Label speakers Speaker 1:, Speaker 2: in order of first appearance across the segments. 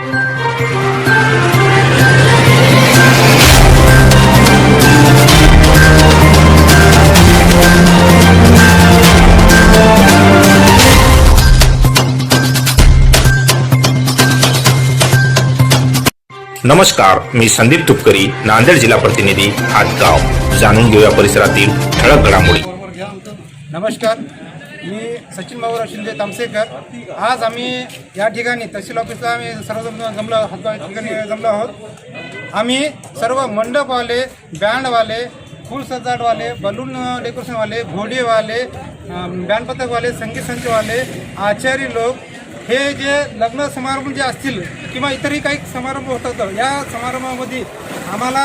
Speaker 1: नमस्कार मी संदीप तुपकरी नांदेड जिल्हा प्रतिनिधी हातगाव. जाणून घेऊया परिसरातील ठळक घडामोडी.
Speaker 2: नमस्कार. मी सचिन बाबूराव शिंदे तामसेकर. आज आम्ही या ठिकाणी तहसील ऑफिसला आम्ही सर्वजण जमलो हातगाव ठिकाणी जमलो आहोत. आम्ही सर्व मंडपवाले बँडवाले फूल सजाटवाले बलून डेकोरेशनवाले घोडेवाले बँडपथकवाले संगीत संचवाले आचारी लोक हे जे लग्न समारंभ जे असतील किंवा इतरही काही समारंभ होतात या समारंभामध्ये आम्हाला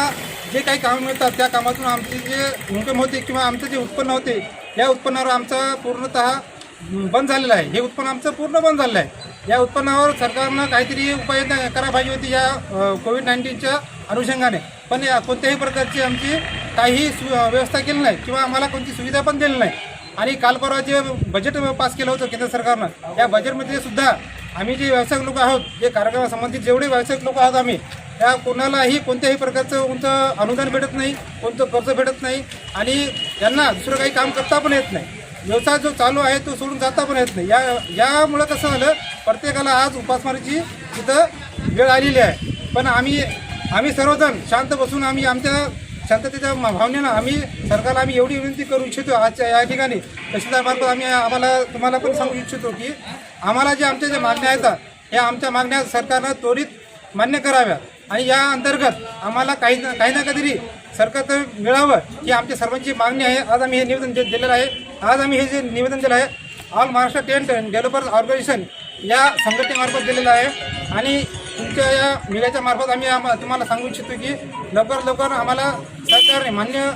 Speaker 2: जे काही कामं मिळतात त्या कामातून आमचे जे इन्कम होते किंवा आमचं जे उत्पन्न होते या उत्पन्नावर आमचा पूर्णतः बंद झालेलं आहे. हे उत्पन्न आमचं पूर्ण बंद झालेलं आहे. या उत्पन्नावर सरकारनं काहीतरी उपाययोजना करायला पाहिजे होती या कोविड नाईन्टीनच्या अनुषंगाने. पण या कोणत्याही प्रकारची आमची काही सु व्यवस्था केली नाही किंवा आम्हाला कोणती सुविधा पण दिली नाही. आणि काल परवा जे बजेट पास केलं होतं केंद्र सरकारनं या बजेटमध्ये सुद्धा आम्ही जे व्यावसायिक लोक आहोत जे कार्यक्रमासंबंधित जेवढे व्यावसायिक लोक आहोत आम्ही त्या कोणालाही कोणत्याही प्रकारचं कोणतं अनुदान भेटत नाही कोणतं कर्ज भेटत नाही. आणि त्यांना दुसरं काही काम करता पण येत नाही. व्यवसाय जो चालू आहे तो सोडून जाता पण येत नाही. या यामुळं कसं झालं प्रत्येकाला आज उपासमारीची तिथं वेळ आलेली आहे. पण आम्ही आम्ही सर्वजण शांत बसून आम्ही आमच्या शांततेच्या भावनेनं आम्ही सरकारला आम्ही एवढी विनंती करू इच्छितो. आजच्या या ठिकाणी तहसीलदारमार्फत आम्ही आम्हाला तुम्हाला पण सांगू इच्छितो की आम्हाला जे आमच्या ज्या मागण्या आहेत या आमच्या मागण्या सरकारनं त्वरित मान्य कराव्या आणि या अंतर्गत आम्हाला काही ना काही ना काहीतरी सरकारचं मिळावं ही आमच्या सर्वांची मागणी आहे. आज आम्ही हे निवेदन दिलेलं आहे. आज आम्ही हे जे निवेदन दिलं आहे all Maharashtra tent developers organisation या संघटनेमार्फत दिलेलं आहे. आणि तुमच्या या मीडियाच्या मार्फत आम्ही आम्हा तुम्हाला सांगू इच्छितो की लवकर लवकर आम्हाला सरकारने मान्य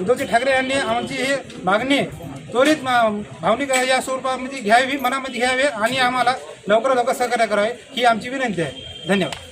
Speaker 2: उद्धवजी ठाकरे यांनी आमची ही मागणी त्वरित भावनिक या स्वरूपामध्ये घ्यावी मनामध्ये घ्यावे आणि आम्हाला लवकर लवकर सहकार्य करावे ही आमची विनंती आहे. धन्यवाद.